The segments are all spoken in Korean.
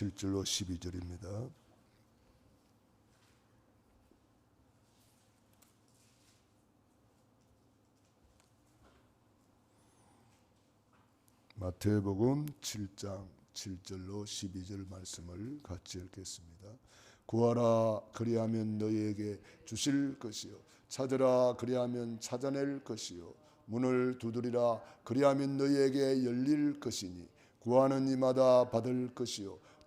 7절로 12절입니다. 마태복음 7장 7절로 12절 말씀을 같이 읽겠습니다. 구하라 그리하면 너희에게 주실 것이요 찾으라 그리하면 찾아낼 것이요 문을 두드리라 그리하면 너희에게 열릴 것이니 구하는 이마다 받을 것이요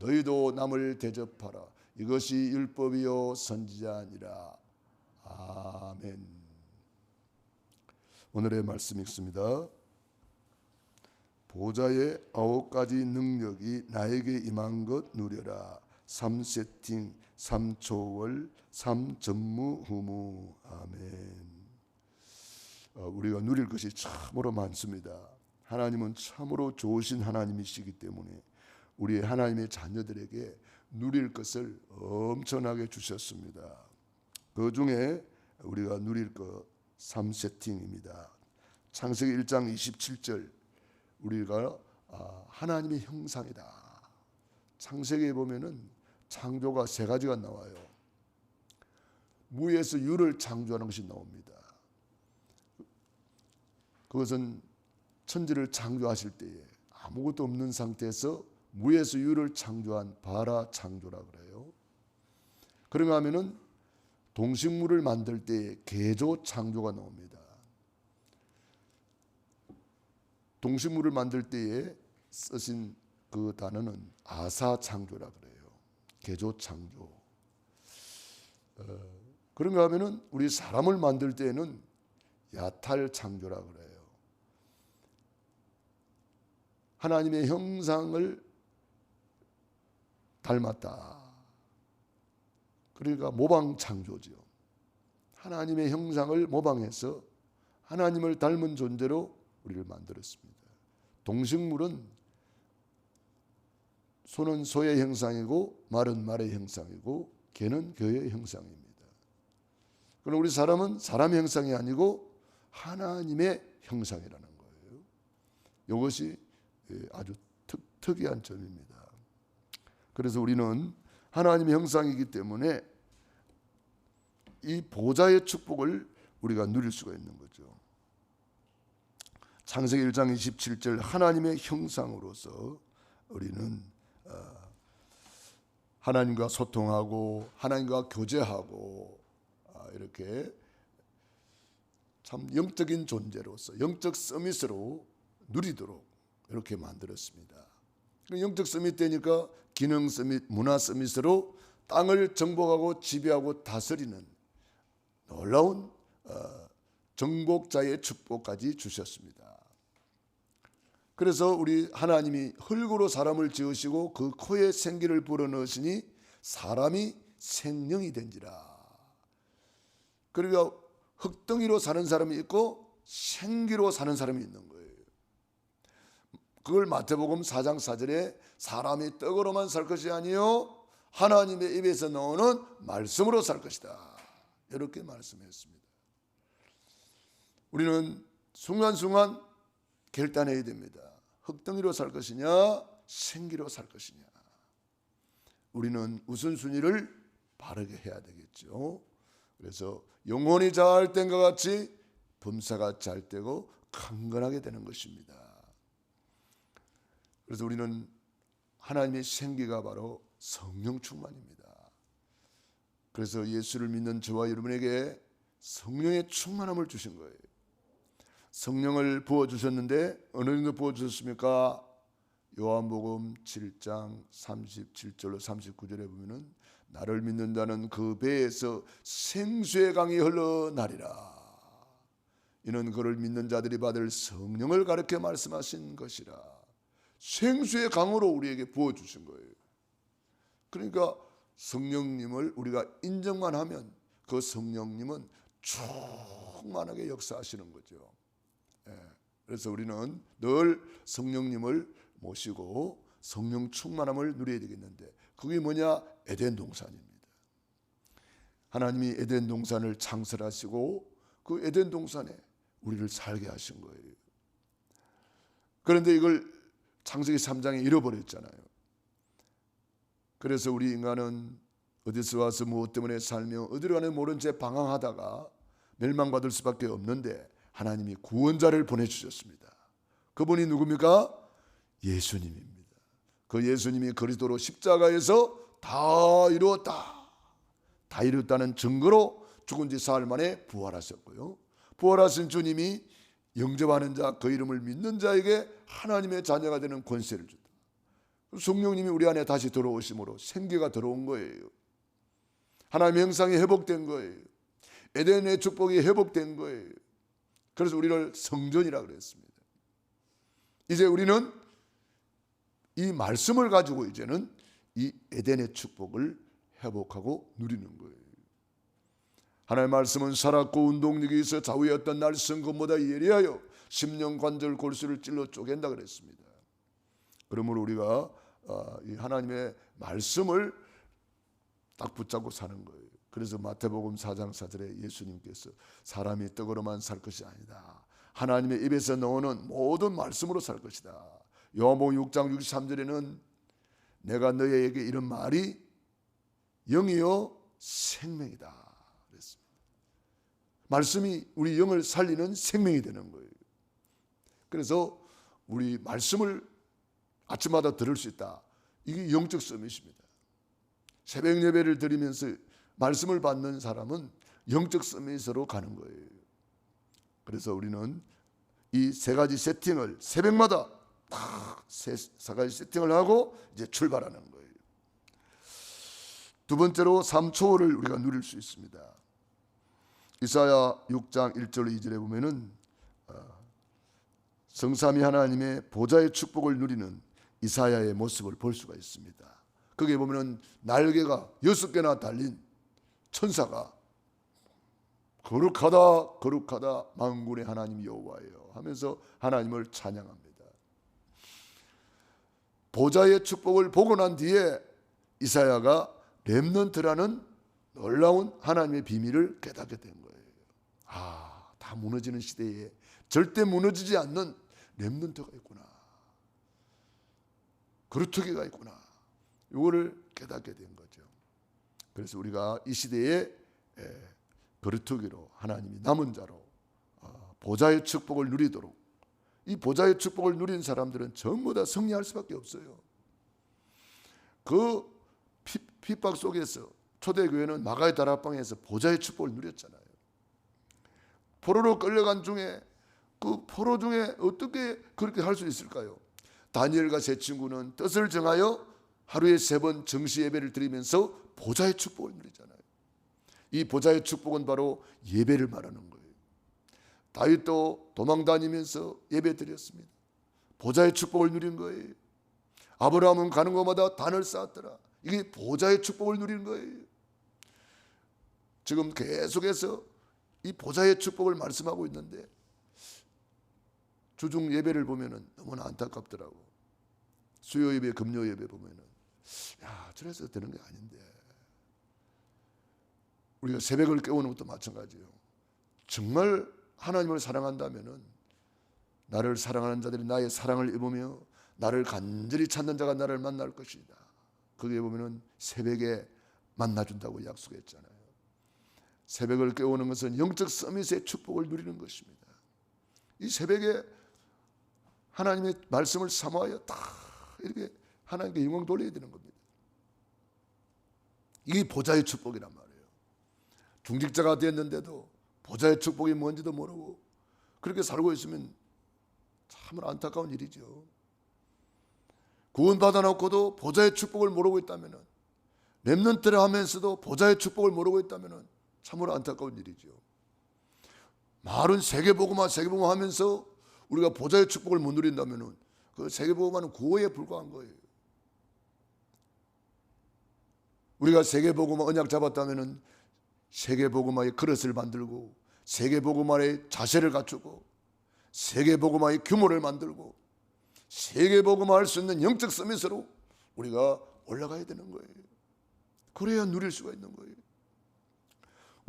너희도 남을 대접하라 이것이 율법이요 선지자니라 아멘 오늘의 말씀 읽습니다. 보좌의 아홉 가지 능력이 나에게 임한 것 누려라. 3세팅, 3초월, 3전무 후무. 아멘. 어, 우리가 누릴 것이 참으로 많습니다. 하나님은 참으로 좋으신 하나님이시기 때문에 우리 하나님의 자녀들에게 누릴 것을 엄청나게 주셨습니다. 그 중에 우리가 누릴 것 3세팅입니다. 창세기 1장 27절 우리가 아, 하나님의 형상이다. 창세기에 보면은 창조가 세 가지가 나와요. 무에서 유를 창조하는 것이 나옵니다. 그것은 천지를 창조하실 때에 아무것도 없는 상태에서 무에서 유를 창조한 바라 창조라 그래요. 그런가 하면은 동식물을 만들 때에 개조 창조가 나옵니다. 동식물을 만들 때에 쓰신 그 단어는 아사 창조라 그래요. 개조 창조. 어, 그런가 하면은 우리 사람을 만들 때에는 야탈 창조라 그래요. 하나님의 형상을 닮았다. 그러니까 모방 창조죠. 하나님의 형상을 모방해서 하나님을 닮은 존재로 우리를 만들었습니다. 동식물은 소는 소의 형상이고 말은 말의 형상이고 개는 개의 형상입니다. 그럼 우리 사람은 사람 형상이 아니고 하나님의 형상이라는 거예요. 이것이 아주 특, 특이한 점입니다. 그래서 우리는 하나님의 형상이기 때문에 이 보좌의 축복을 우리가 누릴 수가 있는 거죠. 창세기 1장 27절 하나님의 형상으로서 우리는 어, 하나님과 소통하고 하나님과 교제하고 아, 이렇게 참 영적인 존재로서 영적 서밋으로 누리도록 이렇게 만들었습니다. 영적 서밋 되니까 기능 서밋, 문화 서밋으로 땅을 정복하고 지배하고 다스리는 놀라운 어, 정복자의 축복까지 주셨습니다. 그래서 우리 하나님이 흙으로 사람을 지으시고 그 코에 생기를 불어넣으시니 사람이 생명이 된지라. 그러니까 흙덩이로 사는 사람이 있고 생기로 사는 사람이 있는 거예요. 그걸 마태복음 4장 4절에 사람이 떡으로만 살 것이 아니요 하나님의 입에서 나오는 말씀으로 살 것이다. 이렇게 말씀했습니다. 우리는 순간순간 결단해야 됩니다. 흙덩이로 살 것이냐, 생기로 살 것이냐. 우리는 우선순위를 바르게 해야 되겠죠. 그래서 영혼이 잘 된 것 같이 범사가 잘 되고 강건하게 되는 것입니다. 그래서 우리는 하나님의 생기가 바로 성령 충만입니다. 그래서 예수를 믿는 저와 여러분에게 성령의 충만함을 주신 거예요. 성령을 부어 주셨는데 어느 정도 부어 주셨습니까? 요한복음 7장 37절로 39절에 보면은 나를 믿는 자는 그 배에서 생수의 강이 흘러나리라. 이는 그를 믿는 자들이 받을 성령을 가르쳐 말씀하신 것이라. 생수의 강으로 우리에게 부어 주신 거예요. 그러니까 성령님을 우리가 인정만 하면 그 성령님은 충만하게 역사하시는 거죠. 예. 그래서 우리는 늘 성령님을 모시고 성령 충만함을 누려야 되겠는데 그게 뭐냐? 에덴 동산입니다. 하나님이 에덴 동산을 창설하시고 그 에덴 동산에 우리를 살게 하신 거예요. 그런데 이걸 창세기 3장에 잃어버렸잖아요. 그래서 우리 인간은 어디서 와서 무엇 때문에 살며 어디로 가는 모른 채 방황하다가 멸망받을 수밖에 없는데 하나님이 구원자를 보내주셨습니다. 그분이 누굽니까? 예수님입니다. 그 예수님이 그리스도로 십자가에서 다 이루었다. 다 이뤘다는 증거로 죽은 지 사흘 만에 부활하셨고요. 부활하신 주님이 영접하는 자, 그 이름을 믿는 자에게 하나님의 자녀가 되는 권세를 준다. 성령님이 우리 안에 다시 들어오심으로 생기가 들어온 거예요. 하나님의 형상이 회복된 거예요. 에덴의 축복이 회복된 거예요. 그래서 우리를 성전이라 그랬습니다. 이제 우리는 이 말씀을 가지고 이제는 이 에덴의 축복을 회복하고 누리는 거예요. 하나님의 말씀은 살았고 운동력이 있어 어떤 날 성금보다 예리하여 십년 관절 골수를 찔러 쪼갠다 그랬습니다. 그러므로 우리가 어, 이 하나님의 말씀을 딱 붙잡고 사는 거예요. 그래서 마태복음 4장 4절에 예수님께서 사람이 떡으로만 살 것이 아니다. 하나님의 입에서 나오는 모든 말씀으로 살 것이다. 요한복음 6장 63절에는 내가 너희에게 이런 말이 영이요 생명이다. 그랬습니다. 말씀이 우리 영을 살리는 생명이 되는 거예요. 그래서 우리 말씀을 아침마다 들을 수 있다. 이게 영적 서밋입니다. 새벽 예배를 드리면서 말씀을 받는 사람은 영적 서밋으로 가는 거예요. 그래서 우리는 이 세 가지 세팅을 새벽마다 세 가지 세팅을 하고 이제 출발하는 거예요. 두 번째로 삼초를 우리가 누릴 수 있습니다. 이사야 6장 1절 2절에 보면은 어, 성삼위 하나님의 보좌의 축복을 누리는 이사야의 모습을 볼 수가 있습니다. 거기에 보면은 날개가 여섯 개나 달린 천사가 거룩하다 거룩하다 만군의 하나님 여호와예요 하면서 하나님을 찬양합니다. 보좌의 축복을 보고 난 뒤에 이사야가 렘넌트라는 놀라운 하나님의 비밀을 깨닫게 된 거예요. 아, 다 무너지는 시대에 절대 무너지지 않는 렘넌트가 있구나. 그루터기가 있구나. 이거를 깨닫게 된 거죠. 그래서 우리가 이 시대에 거루터기로 하나님이 남은 자로 어, 보좌의 축복을 누리도록 이 보좌의 축복을 누린 사람들은 전부 다 승리할 수밖에 없어요. 그 핍박 속에서 초대교회는 마가의 다락방에서 보좌의 축복을 누렸잖아요. 포로로 끌려간 중에 그 포로 중에 어떻게 그렇게 할 수 있을까요? 다니엘과 세 친구는 뜻을 정하여 하루에 세 번 정시 예배를 드리면서 보좌의 축복을 누리잖아요. 이 보좌의 축복은 바로 예배를 말하는 거예요. 다윗도 도망 다니면서 예배 드렸습니다. 보좌의 축복을 누린 거예요. 아브라함은 가는 곳마다 단을 쌓았더라. 이게 보좌의 축복을 누리는 거예요. 지금 계속해서 이 보좌의 축복을 말씀하고 있는데 주중 예배를 보면은 너무나 안타깝더라고. 수요 예배, 금요 예배 보면은 야, 저래서 되는 게 아닌데. 우리가 새벽을 깨우는 것도 마찬가지예요. 정말 하나님을 사랑한다면은 나를 사랑하는 자들이 나의 사랑을 입으며 나를 간절히 찾는 자가 나를 만날 것이다. 거기에 보면은 새벽에 만나준다고 약속했잖아요. 새벽을 깨우는 것은 영적 서밋의 축복을 누리는 것입니다. 이 새벽에 하나님의 말씀을 사모하여 다 이렇게 하나님께 영광 돌려야 되는 겁니다. 이 보좌의 축복이란 말이에요. 중직자가 됐는데도 보좌의 축복이 뭔지도 모르고 그렇게 살고 있으면 참으로 안타까운 일이죠. 구원받아 놓고도 보좌의 축복을 모르고 있다면 렘넌트를 하면서도 보좌의 축복을 모르고 있다면 참으로 안타까운 일이죠. 말은 세계보고만 세계보고만 하면서 우리가 보좌의 축복을 못 누린다면 그 세계보고만은 구호에 불과한 거예요. 우리가 세계복음화 언약 잡았다면은 세계복음화의 그릇을 만들고 세계복음화의 자세를 갖추고 세계복음화의 규모를 만들고 세계복음화 할수 있는 영적 서밋으로 우리가 올라가야 되는 거예요. 그래야 누릴 수가 있는 거예요.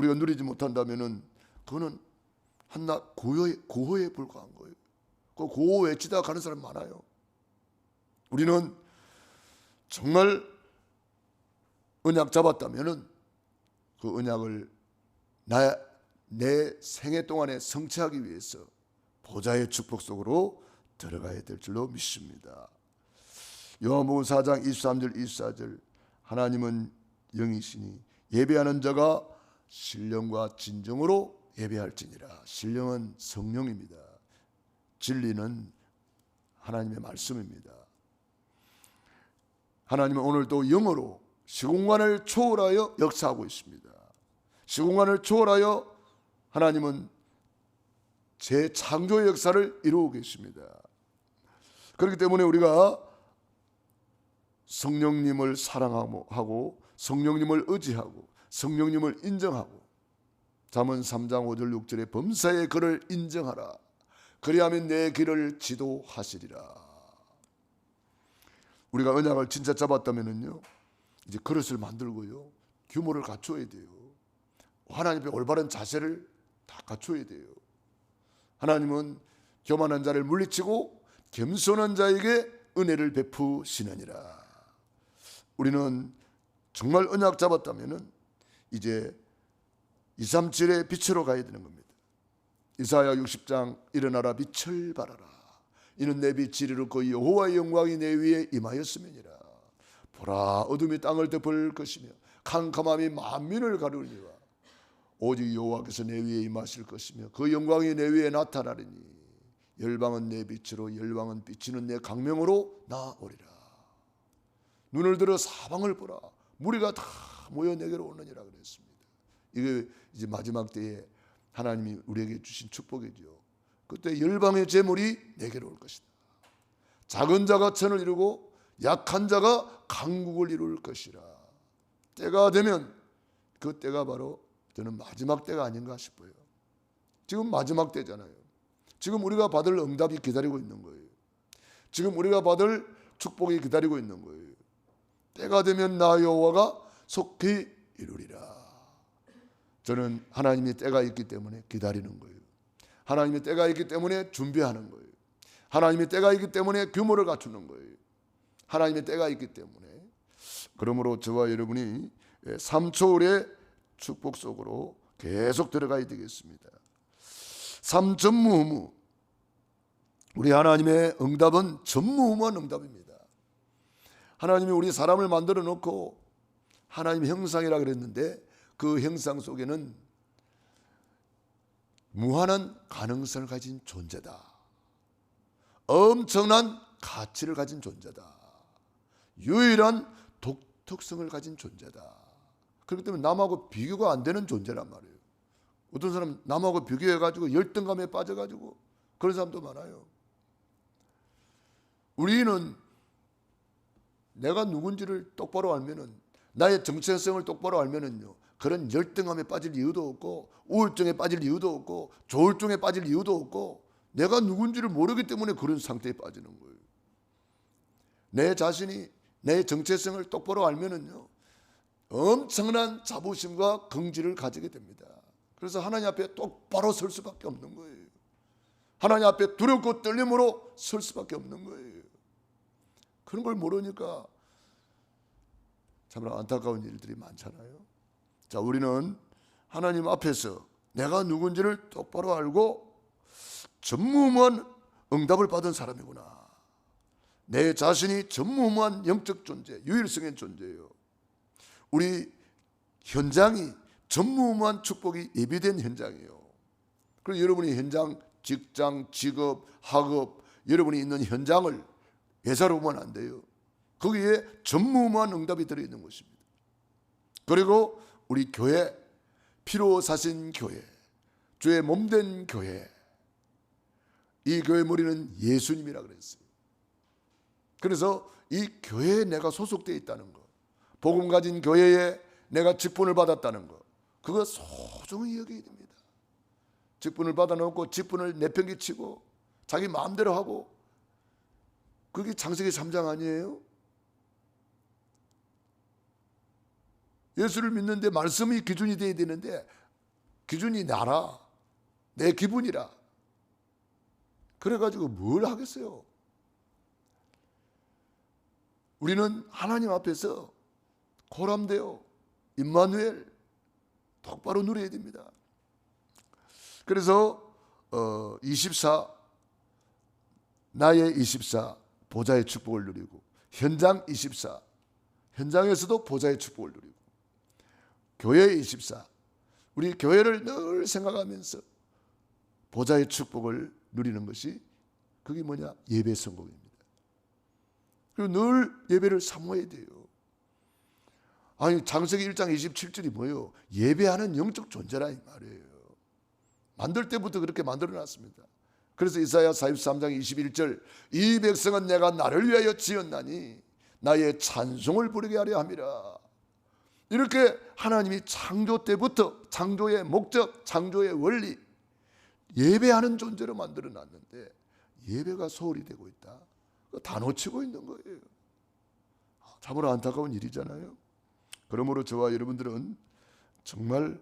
우리가 누리지 못한다면은 그거는 한나 고요에, 고호에 불과한 거예요. 그 고호 외치다 가는 사람 많아요. 우리는 정말 언약 잡았다면은 그 언약을 나, 내 생애 동안에 성취하기 위해서 보좌의 축복 속으로 들어가야 될 줄로 믿습니다. 요한복음 4장 23절 24절 하나님은 영이시니 예배하는 자가 신령과 진정으로 예배할지니라. 신령은 성령입니다. 진리는 하나님의 말씀입니다. 하나님은 오늘도 영어로 시공간을 초월하여 역사하고 있습니다. 시공간을 초월하여 하나님은 제 창조의 역사를 이루고 계십니다. 그렇기 때문에 우리가 성령님을 사랑하고 성령님을 의지하고 성령님을 인정하고 잠언 3장 5절 6절에 범사의 그를 인정하라. 그리하면 내 길을 지도하시리라. 우리가 언약을 진짜 잡았다면은요. 이제 그릇을 만들고요. 규모를 갖춰야 돼요. 하나님 앞에 올바른 자세를 다 갖춰야 돼요. 하나님은 교만한 자를 물리치고 겸손한 자에게 은혜를 베푸시느니라. 우리는 정말 언약 잡았다면은 이제 237의 빛으로 가야 되는 겁니다. 이사야 60장 일어나라 빛을 발하라. 이는 내 빛이 이르고 여호와의 영광이 내 위에 임하였음이니라. 보라 어둠이 땅을 덮을 것이며 캄캄함이 만민을 가르니와 오직 여호와께서 내 위에 임하실 것이며 그 영광이 내 위에 나타나리니 열방은 내 빛으로 열방은 비치는 내 강명으로 나오리라. 눈을 들어 사방을 보라. 무리가 다 모여 내게로 오느니라 그랬습니다. 이게 이제 마지막 때에 하나님이 우리에게 주신 축복이죠. 그때 열방의 재물이 내게로 올 것이다. 작은 자가 천을 이루고 약한 자가 강국을 이룰 것이라. 때가 되면 그 때가 바로 저는 마지막 때가 아닌가 싶어요. 지금 마지막 때잖아요. 지금 우리가 받을 응답이 기다리고 있는 거예요. 지금 우리가 받을 축복이 기다리고 있는 거예요. 때가 되면 나 여호와가 속히 이루리라. 저는 하나님의 때가 있기 때문에 기다리는 거예요. 하나님의 때가 있기 때문에 준비하는 거예요. 하나님의 때가 있기 때문에 규모를 갖추는 거예요. 하나님의 때가 있기 때문에 그러므로 저와 여러분이 3초의 축복 속으로 계속 들어가야 되겠습니다. 삼전무후무 우리 하나님의 응답은 전무후무한 응답입니다. 하나님이 우리 사람을 만들어 놓고 하나님 형상이라 그랬는데 그 형상 속에는 무한한 가능성을 가진 존재다. 엄청난 가치를 가진 존재다. 유일한 독특성을 가진 존재다. 그렇기 때문에 남하고 비교가 안 되는 존재란 말이에요. 어떤 사람 남하고 비교해가지고 열등감에 빠져가지고 그런 사람도 많아요. 우리는 내가 누군지를 똑바로 알면은 나의 정체성을 똑바로 알면은요 그런 열등감에 빠질 이유도 없고 우울증에 빠질 이유도 없고 조울증에 빠질 이유도 없고 내가 누군지를 모르기 때문에 그런 상태에 빠지는 거예요. 내 자신이 내 정체성을 똑바로 알면은요 엄청난 자부심과 긍지를 가지게 됩니다. 그래서 하나님 앞에 똑바로 설 수밖에 없는 거예요. 하나님 앞에 두렵고 떨림으로 설 수밖에 없는 거예요. 그런 걸 모르니까 참으로 안타까운 일들이 많잖아요. 자, 우리는 하나님 앞에서 내가 누군지를 똑바로 알고 전무후무한 응답을 받은 사람이구나. 내 자신이 전무후무한 영적 존재, 유일성의 존재예요. 우리 현장이 전무후무한 축복이 예비된 현장이에요. 그리고 여러분이 현장, 직장, 직업, 학업, 여러분이 있는 현장을 예사로 보면 안 돼요. 거기에 전무후무한 응답이 들어있는 것입니다. 그리고 우리 교회, 피로 사신 교회, 주의 몸된 교회, 이 교회 머리는 예수님이라 그랬어요. 그래서 이 교회에 내가 소속되어 있다는 것, 복음 가진 교회에 내가 직분을 받았다는 거. 그거 소중히 여겨야 됩니다. 직분을 받아놓고 직분을 내팽개치고 자기 마음대로 하고 그게 장세기 3장 아니에요? 예수를 믿는데 말씀이 기준이 돼야 되는데 기준이 나라 내 기분이라 그래가지고 뭘 하겠어요? 우리는 하나님 앞에서 고람되어 임마누엘 똑바로 누려야 됩니다. 그래서 어, 24 나의 24 보좌의 축복을 누리고 현장 24 현장에서도 보좌의 축복을 누리고 교회 24 우리 교회를 늘 생각하면서 보좌의 축복을 누리는 것이 그게 뭐냐 예배 성공입니다. 그리고 늘 예배를 사모해야 돼요. 아니 장세기 1장 27절이 뭐예요? 예배하는 영적 존재라 이 말이에요. 만들 때부터 그렇게 만들어 놨습니다. 그래서 이사야 43장 21절 이 백성은 내가 나를 위하여 지었나니 나의 찬송을 부르게 하려 함이라. 이렇게 하나님이 창조 때부터 창조의 목적, 창조의 원리 예배하는 존재로 만들어 놨는데 예배가 소홀히 되고 있다. 다 놓치고 있는 거예요. 참으로 안타까운 일이잖아요. 그러므로 저와 여러분들은 정말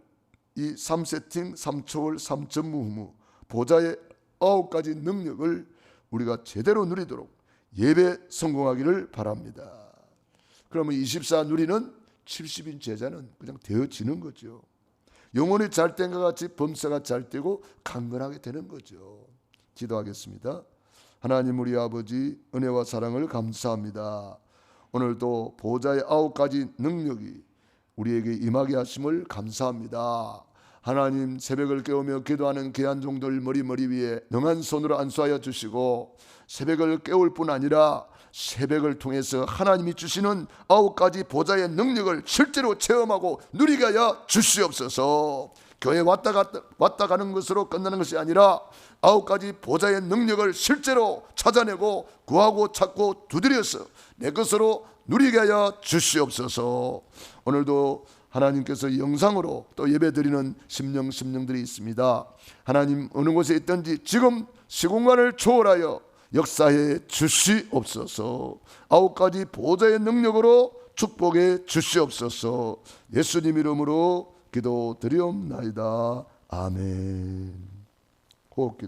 이 3세팅, 3초월, 3전무후무 보좌의 아홉 가지 능력을 우리가 제대로 누리도록 예배 성공하기를 바랍니다. 그러면 24 누리는 70인 제자는 그냥 되어지는 거죠. 영혼이 잘 땐과 같이 범사가 잘 되고 강건하게 되는 거죠. 기도하겠습니다. 하나님 우리 아버지 은혜와 사랑을 감사합니다. 오늘도 보좌의 아홉 가지 능력이 우리에게 임하게 하심을 감사합니다. 하나님 새벽을 깨우며 기도하는 귀한 종들 머리머리 위에 능한 손으로 안수하여 주시고 새벽을 깨울 뿐 아니라 새벽을 통해서 하나님이 주시는 아홉 가지 보좌의 능력을 실제로 체험하고 누리게 하여 주시옵소서. 교회 왔다 갔다 왔다 가는 것으로 끝나는 것이 아니라 아홉 가지 보좌의 능력을 실제로 찾아내고 구하고 찾고 두드려서 내 것으로 누리게 하여 주시옵소서. 오늘도 하나님께서 영상으로 또 예배 드리는 심령 심령들이 있습니다. 하나님 어느 곳에 있든지 지금 시공간을 초월하여 역사해 주시옵소서. 아홉 가지 보좌의 능력으로 축복해 주시옵소서. 예수님 이름으로 기도드리옵나이다. 아멘. 호흡 기도.